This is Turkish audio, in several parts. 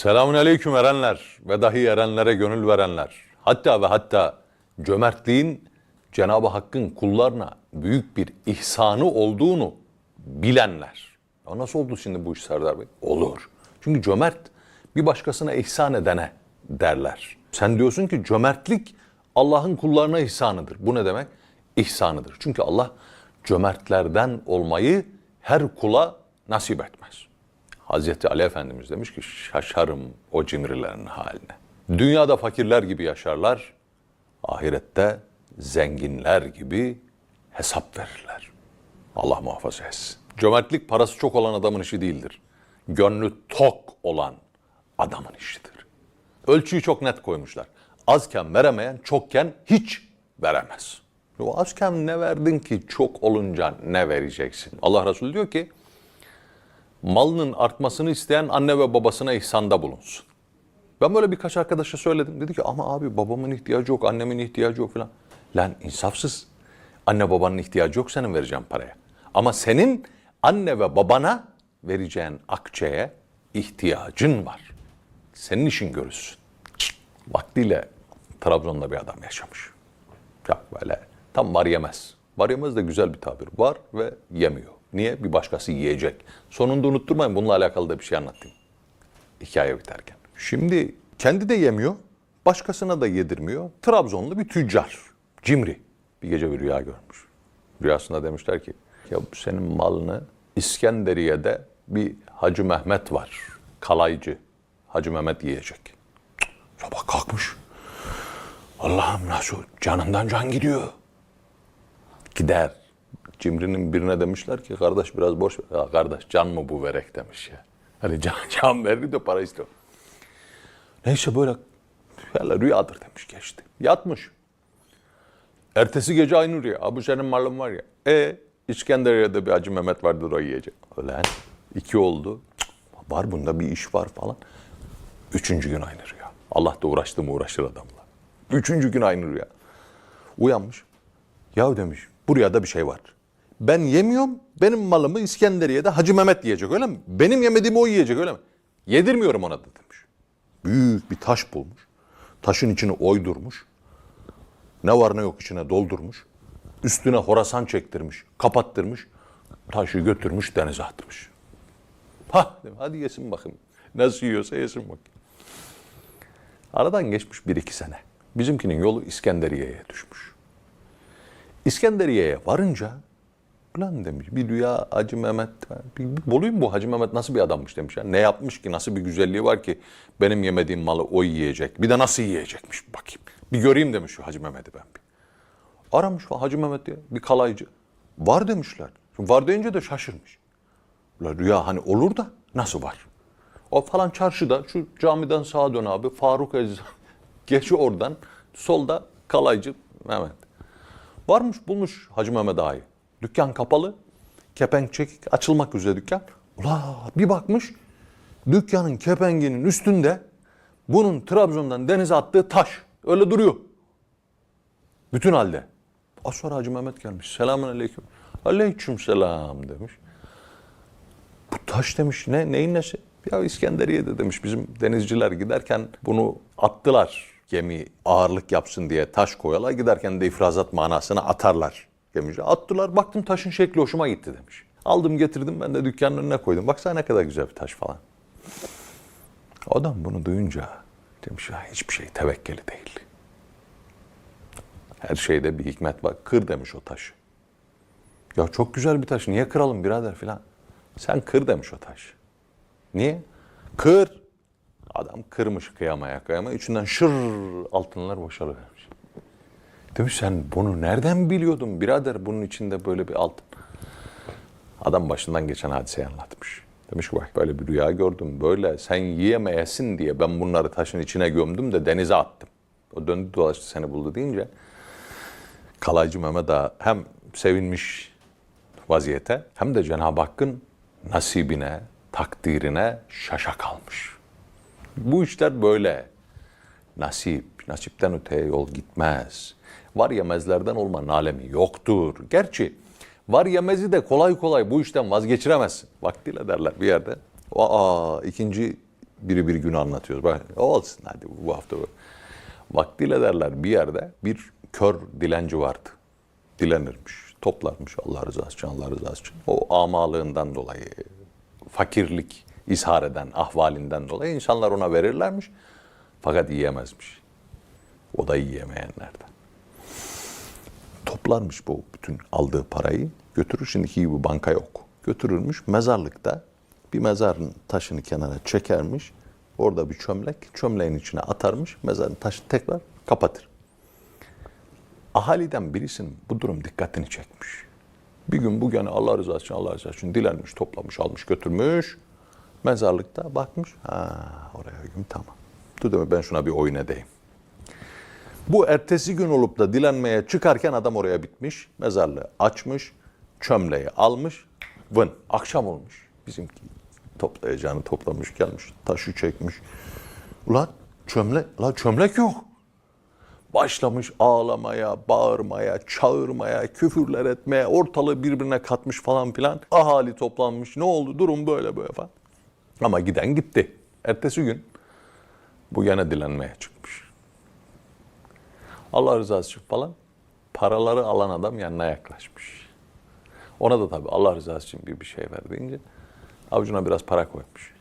Selamun aleyküm erenler ve dahi erenlere gönül verenler. Hatta ve hatta cömertliğin Cenab-ı Hakk'ın kullarına büyük bir ihsanı olduğunu bilenler. Ya nasıl oldu şimdi bu iş Serdar Bey? Olur. Çünkü cömert bir başkasına ihsan edene derler. Sen diyorsun ki cömertlik Allah'ın kullarına ihsanıdır. Bu ne demek? İhsanıdır. Çünkü Allah cömertlerden olmayı her kula nasip etmez. Hazreti Ali Efendimiz demiş ki şaşarım o cimrilerin haline. Dünyada fakirler gibi yaşarlar, ahirette zenginler gibi hesap verirler. Allah muhafaza etsin. Cömertlik parası çok olan adamın işi değildir. Gönlü tok olan adamın işidir. Ölçüyü çok net koymuşlar. Azken veremeyen çokken hiç veremez. O azken ne verdin ki çok olunca ne vereceksin? Allah Resulü diyor ki malının artmasını isteyen anne ve babasına ihsanda bulunsun. Ben böyle birkaç arkadaşa söyledim. Dedi ki ama abi babamın ihtiyacı yok, annemin ihtiyacı yok falan. Lan insafsız. Anne babanın ihtiyacı yok senin vereceğin paraya. Ama senin anne ve babana vereceğin akçeye ihtiyacın var. Senin işin görülsün. Vaktiyle Trabzon'da bir adam yaşamış. Ya böyle tam var yemez. Var yemez de güzel bir tabir. Var ve yemiyor. Niye? Bir başkası yiyecek. Sonunda unutturmayın bununla alakalı da bir şey anlatayım. Hikaye biterken. Şimdi kendi de yemiyor, başkasına da yedirmiyor. Trabzonlu bir tüccar, cimri. Bir gece bir rüya görmüş. Rüyasında demişler ki, ya senin malını İskenderiye'de bir Hacı Mehmet var, kalaycı. Hacı Mehmet yiyecek. Sabah kalkmış. Allah'ım nasıl canından can gidiyor. Gider. Cimrinin birine demişler ki kardeş biraz boş ver. Ya kardeş can mı bu verek demiş ya. Hani can, can verir de para istiyor. Neyse böyle valla rüyadır demiş geçti. Yatmış. Ertesi gece aynı rüya. Abi senin malın var ya. E İskenderiye'de bir Hacı Mehmet vardır o yiyecek. Öyle iki oldu. Cık, var bunda bir iş var falan. Üçüncü gün aynı rüya. Allah da uğraştı mı uğraşır adamla. Üçüncü gün aynı rüya. Uyanmış. Ya demiş bu rüyada bir şey var. Ben yemiyorum benim malımı İskenderiye'de Hacı Mehmet yiyecek öyle mi? Benim yemediğimi o yiyecek öyle mi? Yedirmiyorum ona da demiş. Büyük bir taş bulmuş. Taşın içini oydurmuş. Ne var ne yok içine doldurmuş. Üstüne horasan çektirmiş, kapattırmış. Taşı götürmüş denize atmış. Ha hadi yesin bakayım. Nasıl yiyorsa yesin bakayım. Aradan geçmiş bir iki sene. Bizimkinin yolu İskenderiye'ye düşmüş. İskenderiye'ye varınca Ulan demiş bir rüya Hacı Mehmet, bulayım bu Hacı Mehmet nasıl bir adammış demiş. Ya. Ne yapmış ki nasıl bir güzelliği var ki benim yemediğim malı o yiyecek. Bir de nasıl yiyecekmiş bakayım. Bir göreyim demiş şu Hacı Mehmet'i ben bir. Aramış Hacı Mehmet diye bir kalaycı. Var demişler. Şimdi var deyince de şaşırmış. Ulan rüya hani olur da nasıl var? O falan çarşıda şu camiden sağa dön abi Faruk Eczan. Geç oradan solda kalaycı Mehmet. Varmış bulmuş Hacı Mehmet Ağa'yı. Dükkan kapalı. Kepenk çekik açılmak üzere dükkan. Ula bir bakmış dükkanın kepenginin üstünde bunun Trabzon'dan denize attığı taş öyle duruyor. Bütün halde. Az sonra Hacı Mehmet gelmiş. Selamun aleyküm. Aleyküm selam demiş. Bu taş demiş ne neyin nesi? Ya İskenderiye'de demiş bizim denizciler giderken bunu attılar. Gemi ağırlık yapsın diye taş koyarlar. Giderken de ifrazat manasına atarlar gemici. Attılar baktım taşın şekli hoşuma gitti demiş. Aldım getirdim ben de dükkanın önüne koydum. Baksana ne kadar güzel bir taş falan. Adam bunu duyunca demiş ya hiçbir şey tevekkeli değil. Her şeyde bir hikmet var. Kır demiş o taşı. Ya çok güzel bir taş. Niye kıralım birader filan. Sen kır demiş o taş. Niye? Kır. Adam kırmış kıyamaya kıyamaya. İçinden şır altınlar boşalıvermiş. Demiş sen bunu nereden biliyordun birader bunun içinde böyle bir altın. Adam başından geçen hadiseyi anlatmış. Demiş ki bak böyle bir rüya gördüm böyle sen yiyemeyesin diye ben bunları taşın içine gömdüm de denize attım. O döndü dolaştı seni buldu deyince Kalaycı Mehmet Ağa hem sevinmiş vaziyete hem de Cenab-ı Hakk'ın nasibine, takdirine şaşa kalmış. Bu işler böyle. Nasip, nasipten öteye yol gitmez. Var yemezlerden olmanın alemi yoktur. Gerçi var yemezi de kolay kolay bu işten vazgeçiremezsin. Vaktiyle derler bir yerde. Aa ikinci biri bir günü anlatıyoruz. Bak, olsun hadi bu hafta bu. Vaktiyle derler bir yerde bir kör dilenci vardı. Dilenirmiş, toplarmış Allah rızası için, Allah rızası için. O amalığından dolayı, fakirlik ishar eden ahvalinden dolayı insanlar ona verirlermiş. Fakat yiyemezmiş. O da yiyemeyenlerden. Toplarmış bu bütün aldığı parayı. Götürür şimdiki gibi banka yok. Götürürmüş mezarlıkta bir mezarın taşını kenara çekermiş. Orada bir çömlek, çömleğin içine atarmış. Mezarın taşını tekrar kapatır. Ahaliden birisinin bu durum dikkatini çekmiş. Bir gün bu gene Allah rızası için, Allah rızası için dilenmiş, toplamış, almış, götürmüş. Mezarlıkta bakmış. Ha oraya gün tamam. Dur ben şuna bir oyun edeyim. Bu ertesi gün olup da dilenmeye çıkarken adam oraya bitmiş. Mezarlığı açmış. Çömleği almış. Vın. Akşam olmuş. Bizimki toplayacağını toplamış gelmiş. Taşı çekmiş. Ulan çömlek, ulan çömlek yok. Başlamış ağlamaya, bağırmaya, çağırmaya, küfürler etmeye, ortalığı birbirine katmış falan filan. Ahali toplanmış. Ne oldu? Durum böyle böyle falan. Ama giden gitti. Ertesi gün bu gene dilenmeye çıkmış. Allah rızası için falan paraları alan adam yanına yaklaşmış. Ona da tabii Allah rızası için bir, bir şey ver deyince avucuna biraz para koymuş.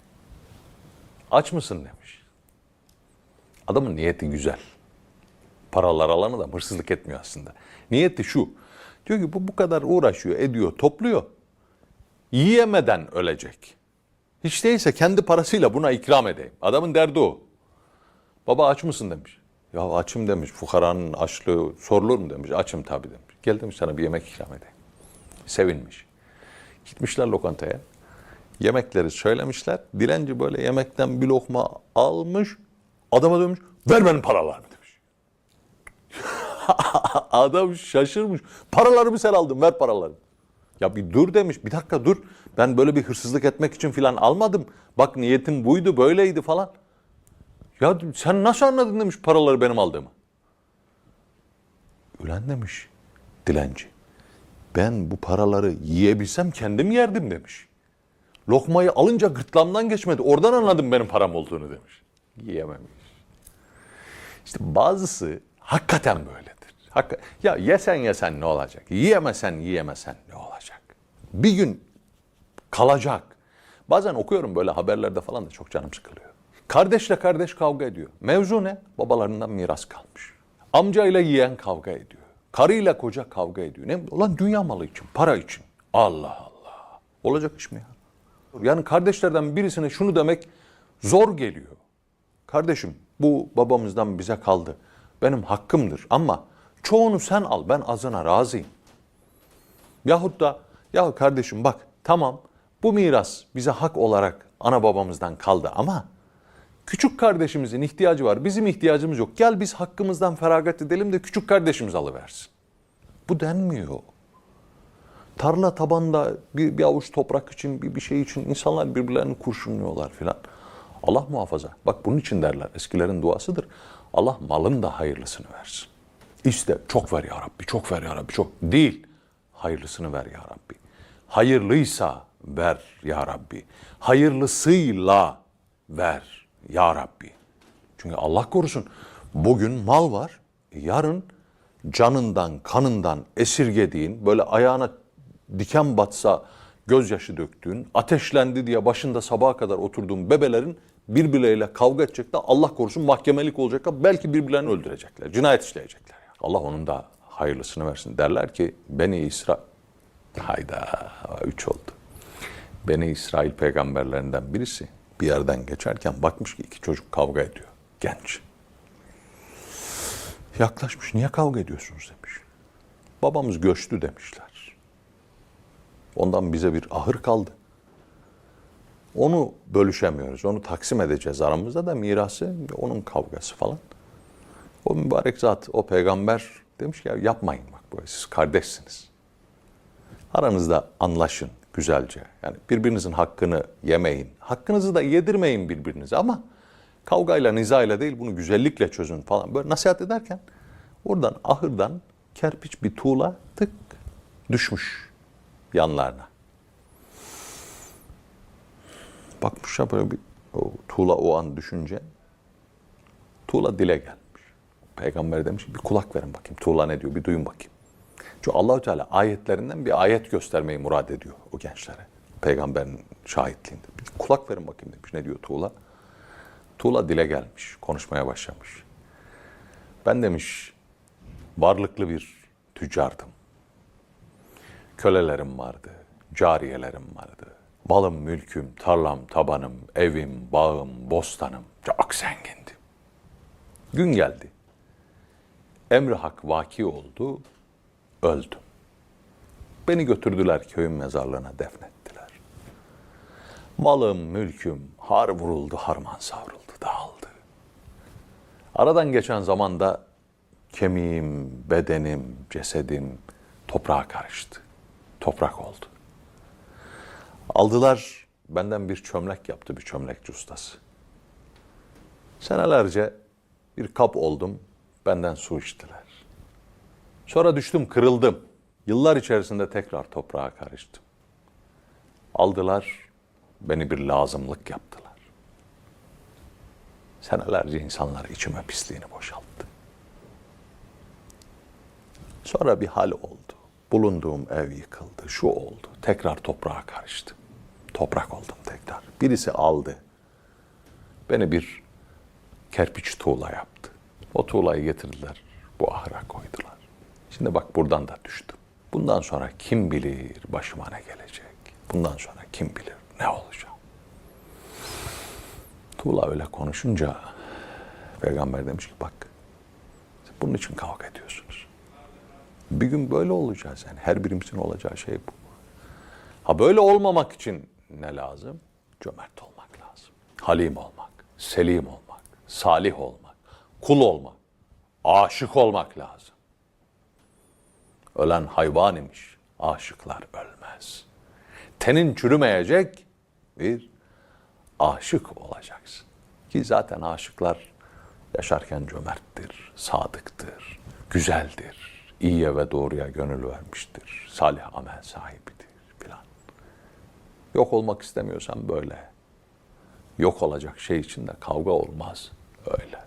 Aç mısın demiş. Adamın niyeti güzel. Paralar alanı da hırsızlık etmiyor aslında. Niyeti şu. Diyor ki bu bu kadar uğraşıyor, ediyor, topluyor. Yiyemeden ölecek. Hiç değilse kendi parasıyla buna ikram edeyim. Adamın derdi o. Baba aç mısın demiş. Ya açım demiş. Fukaranın açlığı sorulur mu demiş. Açım tabii demiş. Gel demiş sana bir yemek ikram edeyim. Sevinmiş. Gitmişler lokantaya. Yemekleri söylemişler. Dilenci böyle yemekten bir lokma almış. Adama dönmüş. Ver benim paralarımı demiş. Adam şaşırmış. Paralarımı sen aldın ver paralarımı. Ya bir dur demiş. Bir dakika dur. Ben böyle bir hırsızlık etmek için filan almadım. Bak niyetim buydu böyleydi falan. Ya sen nasıl anladın demiş paraları benim aldığımı. Ülen demiş dilenci. Ben bu paraları yiyebilsem kendim yerdim demiş. Lokmayı alınca gırtlağımdan geçmedi. Oradan anladım benim param olduğunu demiş. Yiyememiş. İşte bazısı hakikaten böyledir. Hakka ya yesen yesen ne olacak? Yiyemesen yiyemesen ne olacak? Bir gün kalacak. Bazen okuyorum böyle haberlerde falan da çok canım sıkılıyor. Kardeşle kardeş kavga ediyor. Mevzu ne? Babalarından miras kalmış. Amcayla yeğen kavga ediyor. Karıyla koca kavga ediyor. Ne? Ulan dünya malı için, para için. Allah Allah. Olacak iş mi ya? Yani kardeşlerden birisine şunu demek zor geliyor. Kardeşim bu babamızdan bize kaldı. Benim hakkımdır ama çoğunu sen al ben azına razıyım. Yahut da ya kardeşim bak tamam bu miras bize hak olarak ana babamızdan kaldı ama küçük kardeşimizin ihtiyacı var. Bizim ihtiyacımız yok. Gel biz hakkımızdan feragat edelim de küçük kardeşimiz alıversin. Bu denmiyor. Tarla tabanda bir, bir avuç toprak için, bir, bir şey için insanlar birbirlerini kurşunluyorlar filan. Allah muhafaza. Bak bunun için derler. Eskilerin duasıdır. Allah malın da hayırlısını versin. İşte çok ver ya Rabbi, çok ver ya Rabbi, çok. Değil. Hayırlısını ver ya Rabbi. Hayırlıysa ver ya Rabbi. Hayırlısıyla ver ya Rabbi. Çünkü Allah korusun bugün mal var, yarın canından, kanından esirgediğin, böyle ayağına diken batsa gözyaşı döktüğün, ateşlendi diye başında sabaha kadar oturduğun bebelerin birbirleriyle kavga edecekler. Allah korusun mahkemelik olacaklar. Belki birbirlerini öldürecekler. Cinayet işleyecekler. Allah onun da hayırlısını versin. Derler ki Beni İsra... Hayda üç oldu. Beni İsrail peygamberlerinden birisi bir yerden geçerken bakmış ki iki çocuk kavga ediyor. Genç. Yaklaşmış. Niye kavga ediyorsunuz demiş. Babamız göçtü demişler. Ondan bize bir ahır kaldı. Onu bölüşemiyoruz. Onu taksim edeceğiz aramızda da mirası onun kavgası falan. O mübarek zat, o peygamber demiş ki ya yapmayın bak böyle siz kardeşsiniz. Aranızda anlaşın güzelce. Yani birbirinizin hakkını yemeyin. Hakkınızı da yedirmeyin birbirinize ama kavgayla, nizayla değil bunu güzellikle çözün falan. Böyle nasihat ederken oradan ahırdan kerpiç bir tuğla tık düşmüş yanlarına. Bakmışlar böyle bir O tuğla o an düşünce tuğla dile gelmiş. Peygamber demiş bir kulak verin bakayım. Tuğla ne diyor bir duyun bakayım. Çünkü Allahu Teala ayetlerinden bir ayet göstermeyi murad ediyor o gençlere. Peygamberin şahitliğinde. Bir kulak verin bakayım demiş. Ne diyor tuğla? Tuğla dile gelmiş. Konuşmaya başlamış. Ben demiş varlıklı bir tüccardım. Kölelerim vardı, cariyelerim vardı. Malım, mülküm, tarlam, tabanım, evim, bağım, bostanım çok zengindim. Gün geldi. Emri hak vaki oldu, öldüm. Beni götürdüler köyün mezarlığına defnettiler. Malım, mülküm har vuruldu, harman savruldu, dağıldı. Aradan geçen zamanda kemiğim, bedenim, cesedim toprağa karıştı. Toprak oldu. Aldılar benden bir çömlek yaptı bir çömlekçi ustası. Senelerce bir kap oldum, benden su içtiler. Sonra düştüm, kırıldım. Yıllar içerisinde tekrar toprağa karıştım. Aldılar, beni bir lazımlık yaptılar. Senelerce insanlar içime pisliğini boşalttı. Sonra bir hal oldu. Bulunduğum ev yıkıldı, şu oldu. Tekrar toprağa karıştım. Toprak oldum tekrar. Birisi aldı. Beni bir kerpiç tuğla yaptı. O tuğlayı getirdiler, bu ahıra koydular. Şimdi bak buradan da düştüm. Bundan sonra kim bilir başıma ne gelecek? Bundan sonra kim bilir ne olacak? Tuğla öyle konuşunca peygamber demiş ki bak bunun için kavga ediyorsunuz. Bir gün böyle olacağız yani. Her birimizin olacağı şey bu. Ha böyle olmamak için ne lazım? Cömert olmak lazım. Halim olmak, selim olmak, salih olmak, kul olmak, aşık olmak lazım. Ölen hayvan imiş, aşıklar ölmez. Tenin çürümeyecek bir aşık olacaksın. Ki zaten aşıklar yaşarken cömerttir, sadıktır, güzeldir, iyiye ve doğruya gönül vermiştir, salih amel sahibidir filan. Yok olmak istemiyorsan böyle. Yok olacak şey içinde kavga olmaz öyle.